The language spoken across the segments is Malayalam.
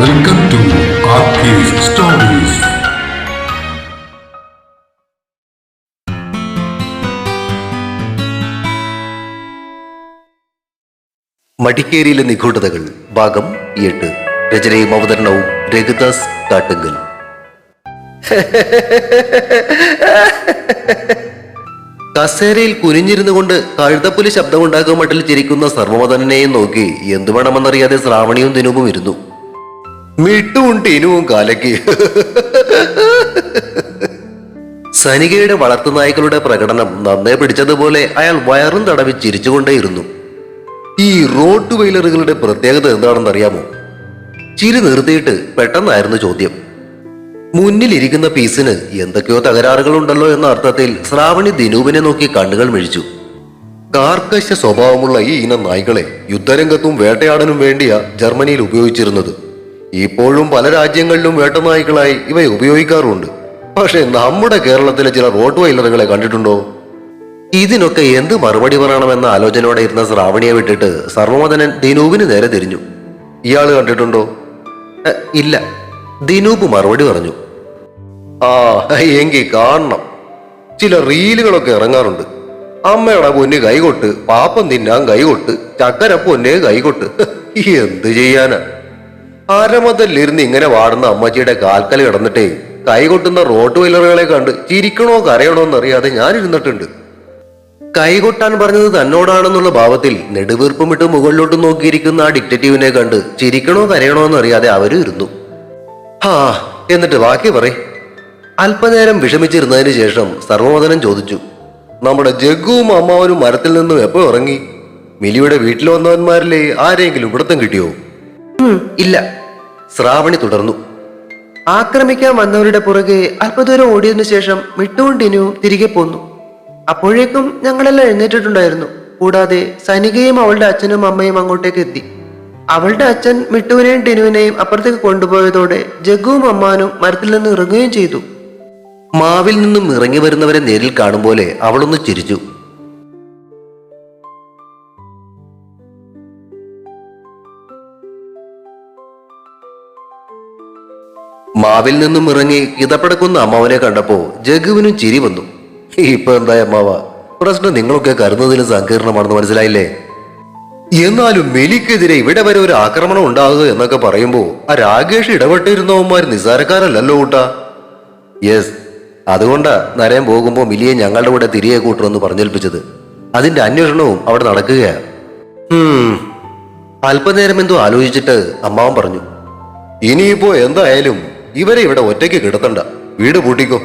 Welcome to stories. മടിക്കേരിയിലെ നിഗൂഢതകൾ ഭാഗം എട്ട്. രചനയും അവതരണവും രഘുദാസ് കാട്ടുങ്കൽ. കസേരയിൽ കുനിഞ്ഞിരുന്നു കൊണ്ട് കഴുതപ്പുലി ശബ്ദമുണ്ടാക്കുക മട്ടിൽ ചിരിക്കുന്ന സർവമതനെയും നോക്കി എന്തു വേണമെന്നറിയാതെ ശ്രാവണിയും ദിനവും ഇരുന്നു. മിട്ടുവും ഇനുവും കാലയ്ക്ക്. സനികയുടെ വളർത്തുനായ്ക്കളുടെ പ്രകടനം നന്നേ പിടിച്ചതുപോലെ അയാൾ വയറും തടവി ചിരിച്ചുകൊണ്ടേയിരുന്നു. ഈ റോഡ് വെയിലറുകളുടെ പ്രത്യേകത എന്താണെന്ന് അറിയാമോ ചിരി നിർത്തിയിട്ട് പെട്ടെന്നായിരുന്നു ചോദ്യം. മുന്നിലിരിക്കുന്ന പീസിന് എന്തൊക്കെയോ തകരാറുകളുണ്ടല്ലോ എന്ന അർത്ഥത്തിൽ ശ്രാവണി ദിനൂപിനെ നോക്കി കണ്ണുകൾ മിഴിച്ചു. കാർക്കശ സ്വഭാവമുള്ള ഈ ഇനം നായ്ക്കളെ യുദ്ധരംഗത്തും വേട്ടയാടനും വേണ്ടിയാ ജർമ്മനിയിൽ ഉപയോഗിച്ചിരുന്നത്. ഇപ്പോഴും പല രാജ്യങ്ങളിലും വേട്ടനായ്ക്കളായി ഇവയെ ഉപയോഗിക്കാറുണ്ട്. പക്ഷെ നമ്മുടെ കേരളത്തിലെ ചില റോട്ട് വൈലറുകളെ കണ്ടിട്ടുണ്ടോ? ഇതിനൊക്കെ എന്ത് മറുപടി പറയണമെന്ന ആലോചനയോടെ ഇരുന്ന ശ്രാവണിയെ വിട്ടിട്ട് സർവമതനൻ ദിനൂപിന് നേരെ തിരിഞ്ഞു. ഇയാൾ കണ്ടിട്ടുണ്ടോ? ഇല്ല. ദിനൂപ് മറുപടി പറഞ്ഞു. ആ എങ്കിൽ കാണണം. ചില റീലുകളൊക്കെ ഇറങ്ങാറുണ്ട്. അമ്മയുടെ പൊന്ന് കൈകൊട്ട് പാപ്പം തിന്നാൻ കൈകൊട്ട് ചക്കര പൊന്നെ കൈകൊട്ട് എന്ത് ചെയ്യാനാ? അരമതല്ലിരുന്ന് ഇങ്ങനെ വാടുന്ന അമ്മച്ചിയുടെ കാൽക്കൽ കിടന്നിട്ടേ കൈകൊട്ടുന്ന റോഡ് വീലറുകളെ കണ്ട് ചിരിക്കണോ കരയണോ എന്നറിയാതെ ഞാൻ ഇരുന്നിട്ടുണ്ട് കൈകൊട്ടാൻ പറഞ്ഞത് തന്നോടാണെന്നുള്ള ഭാവത്തിൽ നെടുവീർപ്പുമിട്ട് മുകളിലോട്ട് നോക്കിയിരിക്കുന്ന ആ ഡിക്റ്റേറ്റീവിനെ കണ്ട് ചിരിക്കണോ കരയണോ എന്നറിയാതെ അവരും ഇരുന്നു. ഹാ എന്നിട്ട് ബാക്കി പറ അല്പനേരം വിഷമിച്ചിരുന്നതിന് ശേഷം സർവമതനം ചോദിച്ചു. നമ്മുടെ ജഗ്ഗുവും അമ്മാവനും മരത്തിൽ നിന്നും എപ്പോ ഇറങ്ങി? മിലിയുടെ വീട്ടിൽ വന്നവന്മാരിലെ ആരെങ്കിലും ഇവിടത്തും കിട്ടിയോ? ഇല്ല. ശ്രാവണി തുടർന്നു. ആക്രമിക്കാൻ വന്നവരുടെ പുറകെ അല്പദൂരം ഓടിയതിനു ശേഷം മിട്ടുവും ടിനുവും തിരികെ പോന്നു. അപ്പോഴേക്കും ഞങ്ങളെല്ലാം എഴുന്നേറ്റിട്ടുണ്ടായിരുന്നു. കൂടാതെ സനികയും അവളുടെ അച്ഛനും അമ്മയും അങ്ങോട്ടേക്ക് എത്തി. അവളുടെ അച്ഛൻ മിട്ടുവിനെയും ടിനുവിനെയും അപ്പുറത്തേക്ക് കൊണ്ടുപോയതോടെ ജഗ്ഗുവും അമ്മാനും മരത്തിൽ നിന്ന് ഇറങ്ങുകയും ചെയ്തു. മാവിൽ നിന്നും ഇറങ്ങി വരുന്നവരെ നേരിൽ കാണും പോലെ അവളൊന്ന് ചിരിച്ചു. മാവിൽ നിന്നും ഇറങ്ങി ഇതപ്പെടക്കുന്ന അമ്മാവനെ കണ്ടപ്പോ ജഗുവിനും ചിരി വന്നു. ഇപ്പൊ എന്തായ അമ്മാവ? പ്രശ്നം നിങ്ങളൊക്കെ കരുതുന്നതിലും സങ്കീർണമാണെന്ന് മനസ്സിലായില്ലേ? എന്നാലും മെലിക്കെതിരെ ഇവിടെ വരെ ഒരു ആക്രമണം ഉണ്ടാകുക എന്നൊക്കെ പറയുമ്പോ ആ രാകേഷ് ഇടപെട്ടിരുന്നവന്മാർ നിസാരക്കാരല്ലല്ലോ കൂട്ടാ. യെസ് അതുകൊണ്ടാ നരയം പോകുമ്പോൾ മിലിയെ ഞങ്ങളുടെ കൂടെ തിരികെ കൂട്ടണമെന്ന് പറഞ്ഞേൽപ്പിച്ചത്. അതിന്റെ അന്വേഷണവും അവിടെ നടക്കുകയാണ്. അല്പനേരം എന്തോ ആലോചിച്ചിട്ട് അമ്മാവൻ പറഞ്ഞു. ഇനിയിപ്പോ എന്തായാലും ഇവരെ ഇവിടെ ഒറ്റയ്ക്ക് കിടത്തണ്ട. വീട് പൂട്ടിക്കോ.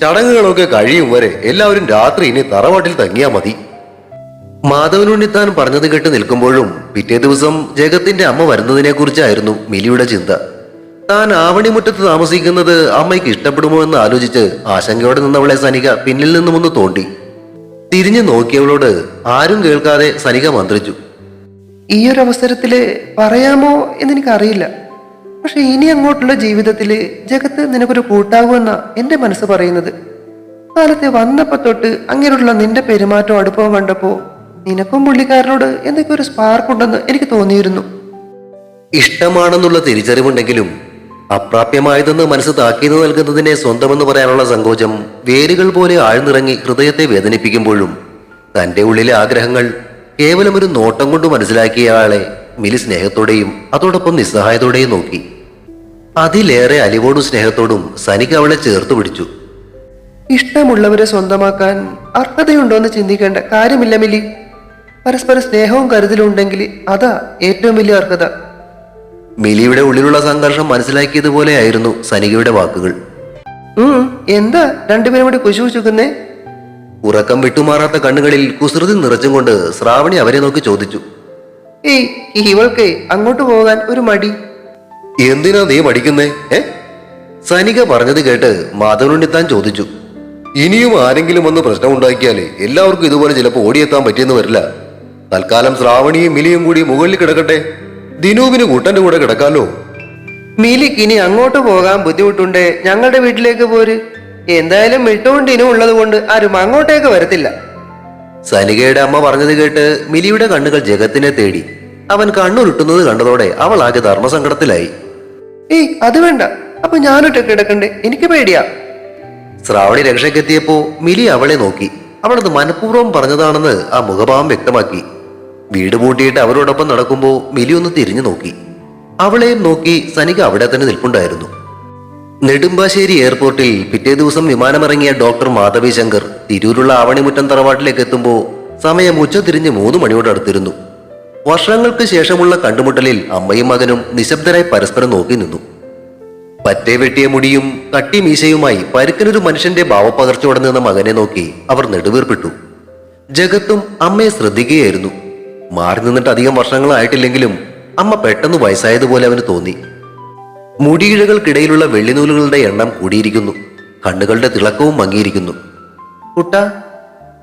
ചടങ്ങുകളൊക്കെ കഴിയും വരെ എല്ലാവരും രാത്രി ഇനി തറവാട്ടിൽ തങ്ങിയാ മതി. മാധവനുണ്ണിത്താൻ പറഞ്ഞത് കേട്ട് നിൽക്കുമ്പോഴും പിറ്റേ ദിവസം ജഗത്തിന്റെ അമ്മ വരുന്നതിനെ കുറിച്ചായിരുന്നു മിലിയുടെ ചിന്ത. താൻ ആവണിമുറ്റത്ത് താമസിക്കുന്നത് അമ്മയ്ക്ക് ഇഷ്ടപ്പെടുമോ എന്ന് ആലോചിച്ച് ആശങ്കയോടെ നിന്നവളെ സനിക പിന്നിൽ നിന്നും ഒന്ന് തോണ്ടി. തിരിഞ്ഞു നോക്കിയവളോട് ആരും കേൾക്കാതെ സനിക മന്ത്രിച്ചു. ഈ ഒരു അവസരത്തിൽ പറയാമോ എന്നെനിക്കറിയില്ല. പക്ഷെ ഇനി അങ്ങോട്ടുള്ള ജീവിതത്തിൽ ജഗത്ത് നിനക്കൊരു കൂട്ടാകുമെന്ന എന്റെ മനസ്സ് പറയുന്നത്. കാലത്തെ വന്നപ്പോ തൊട്ട് അങ്ങനെയുള്ള നിന്റെ പെരുമാറ്റം അടുപ്പം കണ്ടപ്പോ നിനക്കും പുള്ളിക്കാരനോട് എന്തൊക്കെ ഒരു സ്പാർക്ക് ഉണ്ടെന്ന് എനിക്ക് തോന്നിയിരുന്നു. ഇഷ്ടമാണെന്നുള്ള തിരിച്ചറിവുണ്ടെങ്കിലും അപ്രാപ്യമായതെന്ന് മനസ്സ് താക്കീത് നൽകുന്നതിനെ സ്വന്തമെന്ന് പറയാനുള്ള സങ്കോചം വേരുകൾ പോലെ ആഴ്ന്നിറങ്ങി ഹൃദയത്തെ വേദനിപ്പിക്കുമ്പോഴും തന്റെ ഉള്ളിലെ ആഗ്രഹങ്ങൾ കേവലം ഒരു നോട്ടം കൊണ്ട് മനസ്സിലാക്കിയ ആളെ മിലി സ്നേഹത്തോടെയും അതോടൊപ്പം നിസ്സഹായത്തോടെയും നോക്കി. അതിലേറെ അലിവോടും സ്നേഹത്തോടും സനിക്ക് അവളെ ചേർത്ത് പിടിച്ചു. ഇഷ്ടമുള്ളവരെ സ്വന്തമാക്കാൻ അർഹതയുണ്ടോ എന്ന് ചിന്തിക്കേണ്ട കാര്യമില്ല മിലി പരസ്പര സ്നേഹവും കരുതലും ഉണ്ടെങ്കിൽ അതാ ഏറ്റവും വലിയ അർഹത. മിലിയുടെ ഉള്ളിലുള്ള സംഘർഷം മനസ്സിലാക്കിയതുപോലെയായിരുന്നു സനികയുടെ വാക്കുകൾ. എന്താ രണ്ടുപേരും കൂടി കുശു കുശുക്കുന്നേ? ഉറക്കം വിട്ടുമാറാത്ത കണ്ണുകളിൽ കുസൃതി നിറച്ചും കൊണ്ട് ശ്രാവണി അവരെ നോക്കി ചോദിച്ചു. ഏയ് ഇവൾക്ക് അങ്ങോട്ട് പോകാൻ ഒരു മടി. എന്തിനാ നീ പഠിക്കുന്നേ ഏ? സനിക പറഞ്ഞത് കേട്ട് മാധവനുണ്ണി താൻ ചോദിച്ചു. ഇനിയും ആരെങ്കിലും വന്ന് പ്രശ്നം ഉണ്ടാക്കിയാലേ എല്ലാവർക്കും ഇതുപോലെ ചിലപ്പോൾ ഓടിയെത്താൻ പറ്റിയെന്ന് വരില്ല. തൽക്കാലം ശ്രാവണിയും മിലിയും കൂടി മുകളിൽ കിടക്കട്ടെ. ദിനൂപിന് കൂട്ടന്റെ കൂടെ കിടക്കാലോ? മിലിക്ക് ഇനി അങ്ങോട്ട് പോകാൻ ബുദ്ധിമുട്ടുണ്ടേ? ഞങ്ങളുടെ വീട്ടിലേക്ക് പോര്. എന്തായാലും മിട്ടുകൊണ്ടിനും ഉള്ളത് കൊണ്ട് ആരും അങ്ങോട്ടേക്ക് വരത്തില്ല. സനികയുടെ അമ്മ പറഞ്ഞത് കേട്ട് മിലിയുടെ കണ്ണുകൾ ജഗത്തിനെ തേടി. അവൻ കണ്ണുരുട്ടുന്നത് കണ്ടതോടെ അവൾ ആകെ ധർമ്മസങ്കടത്തിലായി. ഏയ് അത് വേണ്ട. അപ്പൊ ഞാനൊക്കെ കിടക്കണ്ടേ എനിക്ക് പേടിയാ. ശ്രാവണി രക്ഷയ്ക്കെത്തിയപ്പോ മിലി അവളെ നോക്കി. അവളത് മനഃപൂർവം പറഞ്ഞതാണെന്ന് ആ മുഖഭാവം വ്യക്തമാക്കി. വീട് പൂട്ടിയിട്ട് അവരോടൊപ്പം നടക്കുമ്പോൾ മിലി ഒന്ന് തിരിഞ്ഞു നോക്കി. അവളെയും നോക്കി സനിക അവിടെ തന്നെ നിൽപ്പുണ്ടായിരുന്നു. നെടുമ്പാശ്ശേരി എയർപോർട്ടിൽ പിറ്റേ ദിവസം വിമാനമിറങ്ങിയ ഡോക്ടർ മാധവി ശങ്കർ തിരൂരുള്ള ആവണിമുറ്റം തറവാട്ടിലേക്ക് എത്തുമ്പോൾ സമയം ഉച്ച തിരിഞ്ഞ് മൂന്ന് മണിയോട് അടുത്തിരുന്നു. വർഷങ്ങൾക്ക് ശേഷമുള്ള കണ്ടുമുട്ടലിൽ അമ്മയും മകനും നിശബ്ദരായി പരസ്പരം നോക്കി നിന്നു. പറ്റേ വെട്ടിയ മുടിയും കട്ടി മീശയുമായി പരുക്കനൊരു മനുഷ്യന്റെ ഭാവപ്പകർച്ചയോടെ നിന്ന മകനെ നോക്കി അവർ നെടുവീർപ്പിട്ടു. ജഗത്തും അമ്മയെ ശ്രദ്ധിക്കുകയായിരുന്നു. മാറി നിന്നിട്ട് അധികം വർഷങ്ങളായിട്ടില്ലെങ്കിലും അമ്മ പെട്ടെന്ന് വയസ്സായതുപോലെ അവന് തോന്നി. മുടിയിഴകൾക്കിടയിലുള്ള വെള്ളിനൂലുകളുടെ എണ്ണം കൂടിയിരിക്കുന്നു. കണ്ണുകളുടെ തിളക്കവും മങ്ങിയിരിക്കുന്നു. കുട്ട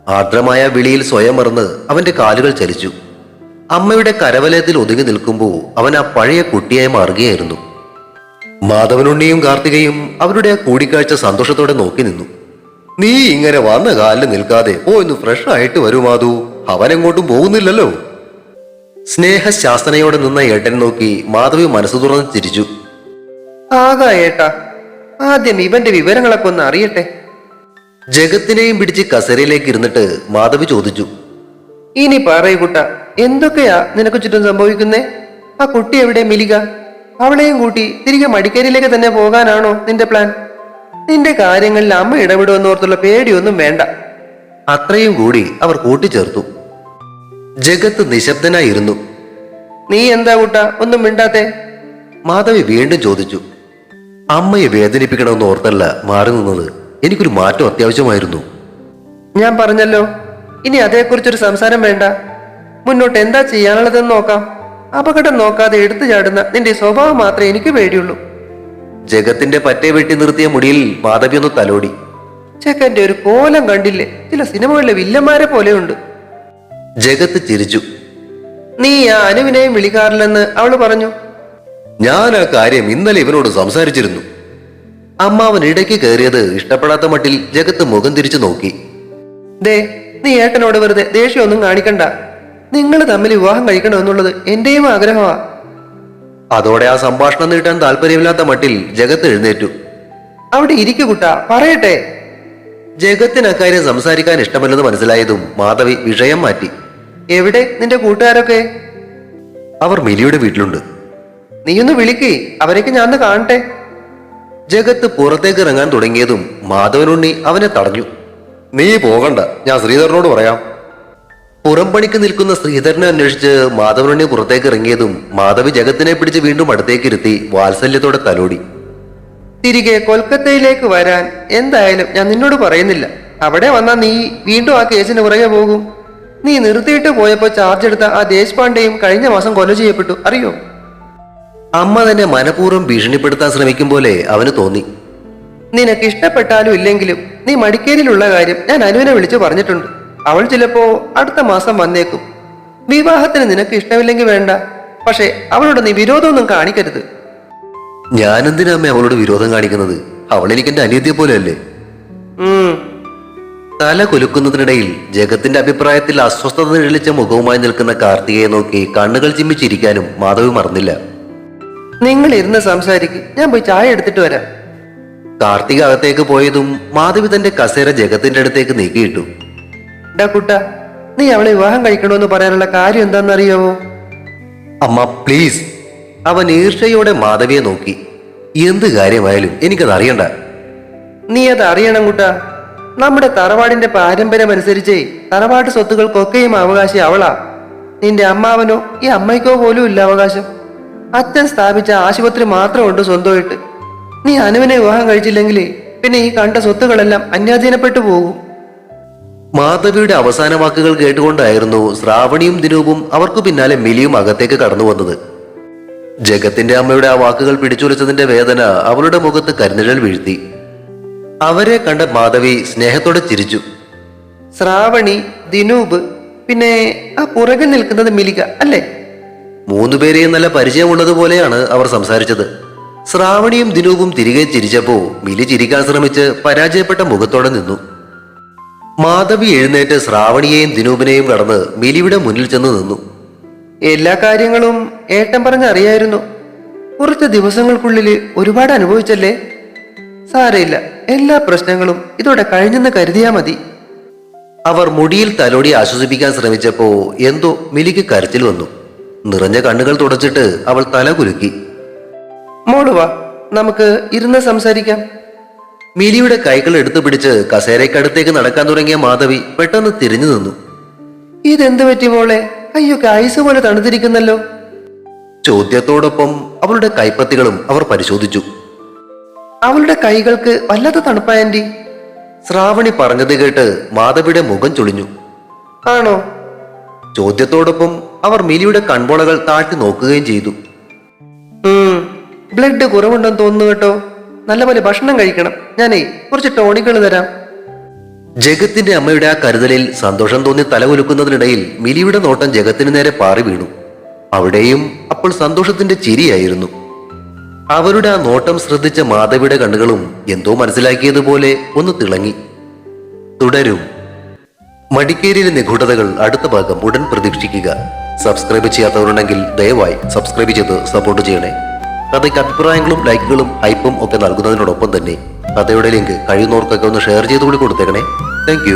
ആർദ്രമായ വിളിയിൽ സ്വയം മറന്ന് അവന്റെ കാലുകൾ ചലിച്ചു. അമ്മയുടെ കരവലയത്തിൽ ഒതുങ്ങി നിൽക്കുമ്പോൾ അവൻ ആ പഴയ കുട്ടിയായി മാറുകയായിരുന്നു. മാധവനുണ്ണിയും കാർത്തികയും അവരുടെ ആ കൂടിക്കാഴ്ച സന്തോഷത്തോടെ നോക്കി നിന്നു. നീ ഇങ്ങനെ വന്ന കാലിൽ നിൽക്കാതെ ഓ ഇന്ന് ഫ്രഷ് ആയിട്ട് വരൂ മാധു. അവനെങ്ങോട്ടും പോകുന്നില്ലല്ലോ. സ്നേഹശാസനയോടെ നിന്ന ഏട്ടൻ നോക്കി മാധവി മനസ്സ് തുറന്ന് ചിരിച്ചു. ആകാ ഏട്ടാ ആദ്യം ഇവന്റെ വിവരങ്ങളൊക്കെ ഒന്ന് അറിയട്ടെ. ജഗത്തിനെയും പിടിച്ച് കസേരയിലേക്ക് ഇരുന്നിട്ട് മാധവി ചോദിച്ചു. ഇനി പറയൂ എന്തൊക്കെയാ നിനക്ക് ചുറ്റും സംഭവിക്കുന്നേ? ആ കുട്ടി എവിടെ മിലിക? അവളെയും കൂട്ടി തിരികെ മടിക്കേരിയിലേക്ക് തന്നെ പോകാനാണോ നിന്റെ പ്ലാൻ നിന്റെ കാര്യങ്ങളിൽ അമ്മ ഇടപെടുമെന്നോർത്തുള്ള പേടിയൊന്നും വേണ്ട. അത്രയും കൂടി അവർ കൂട്ടിച്ചേർത്തു. ജഗത്ത് നിശബ്ദനായിരുന്നു. നീ എന്താ കൂട്ട? ഒന്നും മിണ്ടാത്തെ? മാധവി വീണ്ടും ചോദിച്ചു. അമ്മയെ വേദനിപ്പിക്കണമെന്ന് ഓർത്തല്ല മാറി നിന്നത്. എനിക്കൊരു മാറ്റം അത്യാവശ്യമായിരുന്നു. ഞാൻ പറഞ്ഞല്ലോ. ഇനി അതേക്കുറിച്ചൊരു സംസാരം വേണ്ട. മുന്നോട്ട് എന്താ ചെയ്യാനുള്ളതെന്ന് നോക്കാം. അപകടം നോക്കാതെ എടുത്തു ചാടുന്ന നിന്റെ സ്വഭാവം മാത്രമേ എനിക്ക് പേടിയുള്ളൂ. ജഗത്തിന്റെ പറ്റേ വെട്ടി നിർത്തിയ മുടിയിൽ മാധവി ഒന്ന് തലോടി. ചെക്കന്റെ ഒരു കോലം കണ്ടില്ലേ? ചില സിനിമകളിലെ വില്ലന്മാരെ പോലെയുണ്ട്. ജഗത്ത് ചിരിച്ചു. നീ ആ അനുവിനെയും വിളിക്കാറില്ലെന്ന് അവൾ പറഞ്ഞു. ഞാൻ ആ കാര്യം ഇന്നലെ ഇവനോട് സംസാരിച്ചിരുന്നു. അമ്മാവൻ ഇടയ്ക്ക് കയറിയത് ഇഷ്ടപ്പെടാത്ത മട്ടിൽ ജഗത്ത് മുഖം തിരിച്ചു നോക്കി. ദേ നീ ഏട്ടനോട് വെറുതെ ദേഷ്യമൊന്നും കാണിക്കണ്ട. നിങ്ങൾ തമ്മിൽ വിവാഹം കഴിക്കണം എന്നുള്ളത് എന്റെയും ആഗ്രഹമാ. അതോടെ ആ സംഭാഷണം നീട്ടാൻ താല്പര്യമില്ലാത്ത മട്ടിൽ ജഗത്ത് എഴുന്നേറ്റു. അവിടെ ഇരിക്കു കുട്ട പറയട്ടെ. ജഗത്തിന് അക്കാര്യം സംസാരിക്കാൻ ഇഷ്ടമല്ലെന്ന് മനസ്സിലായതും മാധവി വിഷയം മാറ്റി. എവിടെ നിന്റെ കൂട്ടുകാരൊക്കെ? അവർ മിലിയുടെ വീട്ടിലുണ്ട്. നീയൊന്ന് വിളിക്കേ അവരേക്ക് ഞാൻ ഒന്ന് കാണട്ടെ. ജഗത്ത് പുറത്തേക്ക് ഇറങ്ങാൻ തുടങ്ങിയതും മാധവനുണ്ണി അവനെ തടഞ്ഞു. നീ പോകണ്ട ഞാൻ ശ്രീധരനോട് പറയാം. പുറംപണിക്ക് നിൽക്കുന്ന ശ്രീധരനെ അന്വേഷിച്ച് മാധവനുണ്ണി പുറത്തേക്ക് ഇറങ്ങിയതും മാധവി ജഗത്തിനെ പിടിച്ച് വീണ്ടും അടുത്തേക്ക് ഇരുത്തി വാത്സല്യത്തോടെ തലോടി. തിരികെ കൊൽക്കത്തയിലേക്ക് വരാൻ എന്തായാലും ഞാൻ നിന്നോട് പറയുന്നില്ല. അവിടെ വന്നാൽ നീ വീണ്ടും ആ കേസിന് പുറകെ പോകും. നീ നിർത്തിയിട്ട് പോയപ്പോ ചാർജ് എടുത്ത ആ ദേശ്പാണ്ഡെയും കഴിഞ്ഞ മാസം കൊല ചെയ്യപ്പെട്ടു. അറിയോ? അമ്മ തന്നെ മനഃപൂർവം ഭീഷണിപ്പെടുത്താൻ ശ്രമിക്കും പോലെ അവന് തോന്നി. നിനക്ക് ഇഷ്ടപ്പെട്ടാലും ഇല്ലെങ്കിലും നീ മടിക്കേരിയിലുള്ള കാര്യം ഞാൻ അനുവിനെ വിളിച്ചു പറഞ്ഞിട്ടുണ്ട്. അവൾ ചിലപ്പോ അടുത്ത മാസം വന്നേക്കും. വിവാഹത്തിന് നിനക്ക് ഇഷ്ടമില്ലെങ്കിൽ വേണ്ട. പക്ഷെ അവളോട് നീ വിരോധമൊന്നും കാണിക്കരുത്. ഞാനെന്തിനാ അമ്മ അവളോട് വിരോധം കാണിക്കുന്നത്? അവൾ എനിക്ക് എന്റെ അനിയത്തിയെ പോലെയല്ലേ? തല കുലുക്കുന്നതിനിടയിൽ ജഗത്തിന്റെ അഭിപ്രായത്തിൽ അസ്വസ്ഥത നിഴലിച്ച മുഖവുമായി നിൽക്കുന്ന കാർത്തികയെ നോക്കി കണ്ണുകൾ ചിമ്മിച്ചിരിക്കാനും മാധവി മറന്നില്ല. നിങ്ങൾ ഇരുന്ന് സംസാരിക്കും. ഞാൻ പോയി ചായ എടുത്തിട്ട് വരാം. കാർത്തിക അകത്തേക്ക് പോയതും മാധവി തന്റെ കസേര ജഗത്തിന്റെ അടുത്തേക്ക് നീക്കിയിട്ടു. ഡാ കുട്ട നീ അവളെ വിവാഹം കഴിക്കണമെന്ന് പറയാനുള്ള കാര്യം എന്താണെന്നറിയാമോ അമ്മ പ്ലീസ് അവൻ ഈർഷയോടെ മാധവിയെ നോക്കി. എന്ത് കാര്യമായാലും എനിക്കത് അറിയണ്ട. നീ അത് അറിയണം കുട്ട. നമ്മുടെ തറവാടിന്റെ പാരമ്പര്യം അനുസരിച്ചേ തറവാട്ട് സ്വത്തുക്കൾക്കൊക്കെയും അവകാശം അവളാ. നിന്റെ അമ്മാവനോ ഈ അമ്മയ്ക്കോ പോലും ഇല്ല അവകാശം. അച്ഛൻ സ്ഥാപിച്ച ആശുപത്രി മാത്രമുണ്ട് സ്വന്തമായിട്ട്. നീ അനുവിനെ വിവാഹം കഴിച്ചില്ലെങ്കിൽ പിന്നെ ഈ കണ്ട സ്വത്തുക്കളെല്ലാം അന്യാധീനപ്പെട്ടു പോകും. മാധവിയുടെ അവസാന വാക്കുകൾ കേട്ടുകൊണ്ടായിരുന്നു ശ്രാവണിയും ദിനൂപും അവർക്കു പിന്നാലെ മിലിയും അകത്തേക്ക് കടന്നു വന്നത്. ജഗത്തിന്റെ അമ്മയുടെ ആ വാക്കുകൾ പിടിച്ചുലച്ചതിന്റെ വേദന അവളുടെ മുഖത്ത് കരിനിഴൽ വീഴ്ത്തി. അവരെ കണ്ട മാധവി സ്നേഹത്തോടെ ചിരിച്ചു. ശ്രാവണി ദിനൂപ് പിന്നെ ആ പുറകെ നിൽക്കുന്നത് മിലിക അല്ലേ? മൂന്നുപേരെയും നല്ല പരിചയമുള്ളതുപോലെയാണ് അവർ സംസാരിച്ചത്. ശ്രാവണിയും ദിനൂപും തിരികെ ചിരിച്ചപ്പോ മിലി ചിരിക്കാൻ ശ്രമിച്ച് പരാജയപ്പെട്ട മുഖത്തോടെ നിന്നു. മാധവി എഴുന്നേറ്റ് ശ്രാവണിയെയും ദിനൂപിനെയും കടന്ന് മിലിയുടെ മുന്നിൽ ചെന്ന് നിന്നു. എല്ലാ കാര്യങ്ങളും ഏട്ടൻ പറഞ്ഞറിയായിരുന്നു. കുറച്ച് ദിവസങ്ങൾക്കുള്ളിൽ ഒരുപാട് അനുഭവിച്ചല്ലേ? സാരയില്ല എല്ലാ പ്രശ്നങ്ങളും ഇതോടെ കഴിഞ്ഞെന്ന് കരുതിയാ മതി. അവർ മുടിയിൽ തലോടി ആശ്വസിപ്പിക്കാൻ ശ്രമിച്ചപ്പോ എന്തോ മിലിക്ക് കരച്ചിൽ വന്നു. നിറഞ്ഞ കണ്ണുകൾ തുടച്ചിട്ട് അവൾ തല കുലുക്കി. മോളുവാ നമുക്ക് ഇരുന്ന് സംസാരിക്കാം. മിലിയുടെ കൈകൾ എടുത്തു പിടിച്ച് കസേരക്കടുത്തേക്ക് നടക്കാൻ തുടങ്ങിയ മാധവി പെട്ടെന്ന് തിരിഞ്ഞു നിന്നു. ഇതെന്ത് പറ്റി മോളെ? അയ്യോ കായസ് പോലെ തണുത്തിരിക്കുന്നല്ലോ. ചോദ്യത്തോടൊപ്പം അവളുടെ കൈപ്പത്തികളും അവർ പരിശോധിച്ചു. അവളുടെ കൈകൾക്ക് വല്ലാത്ത തണുപ്പായന്റി ശ്രാവണി പറഞ്ഞത് കേട്ട് മാധവിയുടെ മുഖം ചുളിഞ്ഞു. ആണോ? ചോദ്യത്തോടൊപ്പം അവർ മിലിയുടെ കൺപോളകൾ താഴ്ത്തി നോക്കുകയും ചെയ്തു. ബ്ലഡ് കുറവുണ്ടെന്ന് തോന്നുന്നു കേട്ടോ. നല്ലപോലെ ഭക്ഷണം കഴിക്കണം. ഞാനേ കുറച്ച് ടോണിക്കൾ തരാം. ജഗത്തിന്റെ അമ്മയുടെ ആ കരുതലിൽ സന്തോഷം തോന്നി തല തലകുലുക്കുന്നതിനിടയിൽ മിലിയുടെ നോട്ടം ജഗത്തിന് നേരെ പാറി വീണു. അവിടെയും അപ്പോൾ സന്തോഷത്തിന്റെ ചിരിയായിരുന്നു. അവരുടെ ആ നോട്ടം ശ്രദ്ധിച്ച മാധവിയുടെ കണ്ണുകളും എന്തോ മനസ്സിലാക്കിയതുപോലെ ഒന്ന് തിളങ്ങി. തുടരും. മടിക്കേരിയിലെ നിഗൂഢതകൾ അടുത്ത ഭാഗം ഉടൻ പ്രതീക്ഷിക്കുക. സബ്സ്ക്രൈബ് ചെയ്യാത്തവരുണ്ടെങ്കിൽ ദയവായി സബ്സ്ക്രൈബ് ചെയ്ത് സപ്പോർട്ട് ചെയ്യണേ. കഥയ്ക്ക് അഭിപ്രായങ്ങളും ലൈക്കുകളും ഹൈപ്പും ഒക്കെ നൽകുന്നതിനോടൊപ്പം തന്നെ കഥയുടെ ലിങ്ക് കഴിയുന്നവർക്കൊക്കെ ഒന്ന് ഷെയർ ചെയ്തുകൂടി കൊടുത്തേക്കണേ. താങ്ക്